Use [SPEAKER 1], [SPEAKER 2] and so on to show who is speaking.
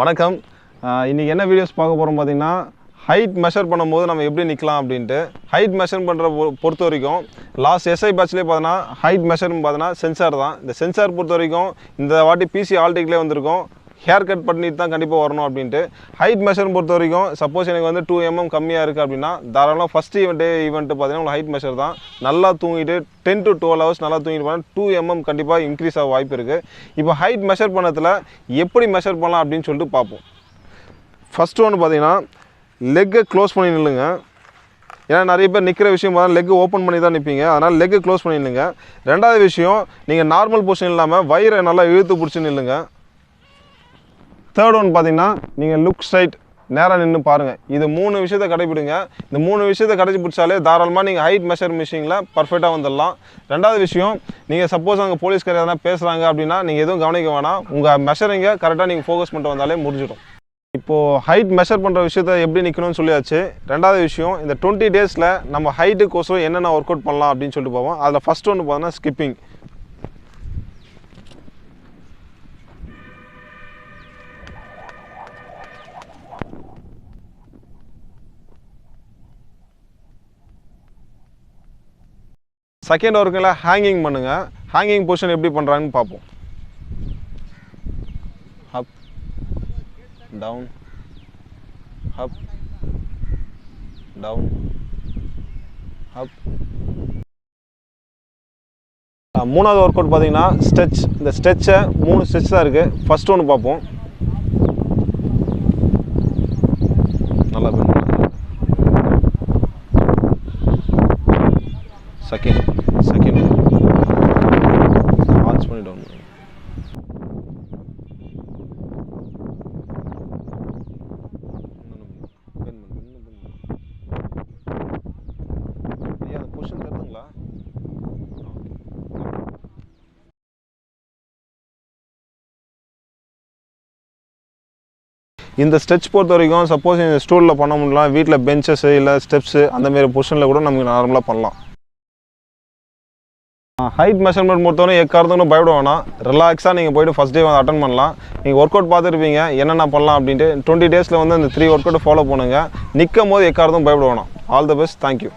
[SPEAKER 1] வணக்கம். இன்றைக்கி என்ன வீடியோஸ் பார்க்க போகிறோம் பார்த்தீங்கன்னா ஹைட் மெஷர் பண்ணும்போது நம்ம எப்படி நிற்கலாம் அப்படின்ட்டு. ஹைட் மெஷர் பண்ணுற பொறுத்த வரைக்கும் லாஸ்ட் எஸ்ஐ பேட்ச்லேயே பார்த்தோன்னா ஹைட் மெஷர்னு பார்த்தோன்னா சென்சார் தான். இந்த சென்சார் பொறுத்த வரைக்கும் இந்த வாட்டி பிசி ஆல்டிக்லேயே வந்திருக்கும். ஹேர் கட் பண்ணிட்டு தான் கண்டிப்பாக வரணும் அப்படின்ட்டு. ஹைட் மெஷர் பொறுத்த வரைக்கும் சப்போஸ் எனக்கு வந்து டூ எம்எம் mm கம்மியாக இருக்குது அப்படின்னா தாராளமாக ஃபஸ்ட் ஈவெண்ட்டே ஈவெண்ட்டு பார்த்தீங்கன்னா உங்களுக்கு ஹைட் மெஷர் தான். நல்லா தூங்கிட்டு டென் டு டுவெல் ஹவர்ஸ் நல்லா தூங்கிட்டு போனால் டூ எம்எம் mm கண்டிப்பாக இன்க்ரீஸ் ஆக வாய்ப்பு இருக்குது இப்போ ஹைட் மெஷர் பண்ணதில் எப்படி மெஷர் பண்ணலாம் அப்படின்னு சொல்லிட்டு பார்ப்போம். ஃபஸ்ட்டு ஒன்று பார்த்தீங்கன்னா லெக்கை க்ளோஸ் பண்ணி நில்லுங்க. ஏன்னா நிறைய பேர் நிற்கிற விஷயம் பார்த்தா லெக் ஓப்பன் பண்ணி தான் நிற்பீங்க அதனால் லெக்கு க்ளோஸ் பண்ணி நில்லுங்க. ரெண்டாவது விஷயம் நீங்கள் நார்மல் பொசிஷன் இல்லாமல் வயிறை நல்லா இழுத்து பிடிச்சி நில்லுங்க. தேர்ட் ஒன் பார்த்தீங்கன்னா நீங்கள் லுக் ஸ்ட்ரைட் நேராக நின்று பாருங்கள் இது மூணு விஷயத்தை கடைபிடிங்க இந்த மூணு விஷயத்தை கடைபிடிச்சாலே தாராளமாக நீங்கள் ஹைட் மெஷர் மிஷினில் பர்ஃபெக்டாக வந்துடலாம். ரெண்டாவது விஷயம் நீங்கள் சப்போஸ் அங்கே போலீஸ்கார் எதனா பேசுகிறாங்க அப்படின்னா நீங்கள் எதுவும் கவனிக்க வேணாம். உங்கள் மெஷரிங்கை கரெக்டாக நீங்கள் ஃபோக்கஸ் பண்ணிட்டு வந்தாலே முடிஞ்சிடும். இப்போது ஹைட் மெஷர் பண்ணுற விஷயத்த எப்படி நிற்கணும்னு சொல்லியாச்சு. ரெண்டாவது விஷயம் இந்த டுவெண்ட்டி டேஸில் நம்ம ஹைட்டுக்கோசரம் என்னென்ன ஒர்க் அவுட் பண்ணலாம் அப்படின்னு சொல்லிட்டு போவோம். அதில் ஃபஸ்ட் ஒன்று பார்த்தோன்னா ஸ்கிப்பிங் செகண்ட் ஒர்க்கில் ஹேங்கிங் பண்ணுங்கள் ஹேங்கிங் பொசிஷன் எப்படி பண்ணுறாங்கன்னு பார்ப்போம். Up down up down up மூணாவது ஒர்க் அவுட் பார்த்தீங்கன்னா ஸ்ட்ரெச் இந்த ஸ்ட்ரெச்சை மூணு ஸ்ட்ரெச் தான் இருக்குது ஃபஸ்ட்டு ஒன்று பார்ப்போம் நல்லா பண்ணுங்க செகண்ட் செகண்ட் ஆன்ஸ் பண்ணி டவுன் பண்ணுங்க இந்த ஸ்ட்ரெச் பொறுத்த வரைக்கும் சப்போஸ் இந்த ஸ்டூலில் பண்ண முடியலாம் வீட்டில் பெஞ்சஸ் இல்லை ஸ்டெப்ஸு அந்த மாதிரி பொசிஷனில் கூட நமக்கு நார்மலாக பண்ணலாம். ஹைட் மெஷர்மெண்ட் பொறுத்தவரை எக்காரத்துக்கும் பயப்பட வேணாம். ரிலாக்ஸாக நீங்கள் போயிட்டு ஃபஸ்ட் டே வந்து அட்டன் பண்ணலாம். நீங்கள் ஒர்க் அவுட் பார்த்துருப்பீங்க என்னென்ன பண்ணலாம் அப்படின்ட்டு டுவெண்ட்டி டேஸில் வந்து அந்த த்ரீ ஒர்க் அவுட் ஃபாலோ பண்ணுங்கள் நிற்கும் போது எக்காரத்தும் பயப்பட வேணாம். All the best thank you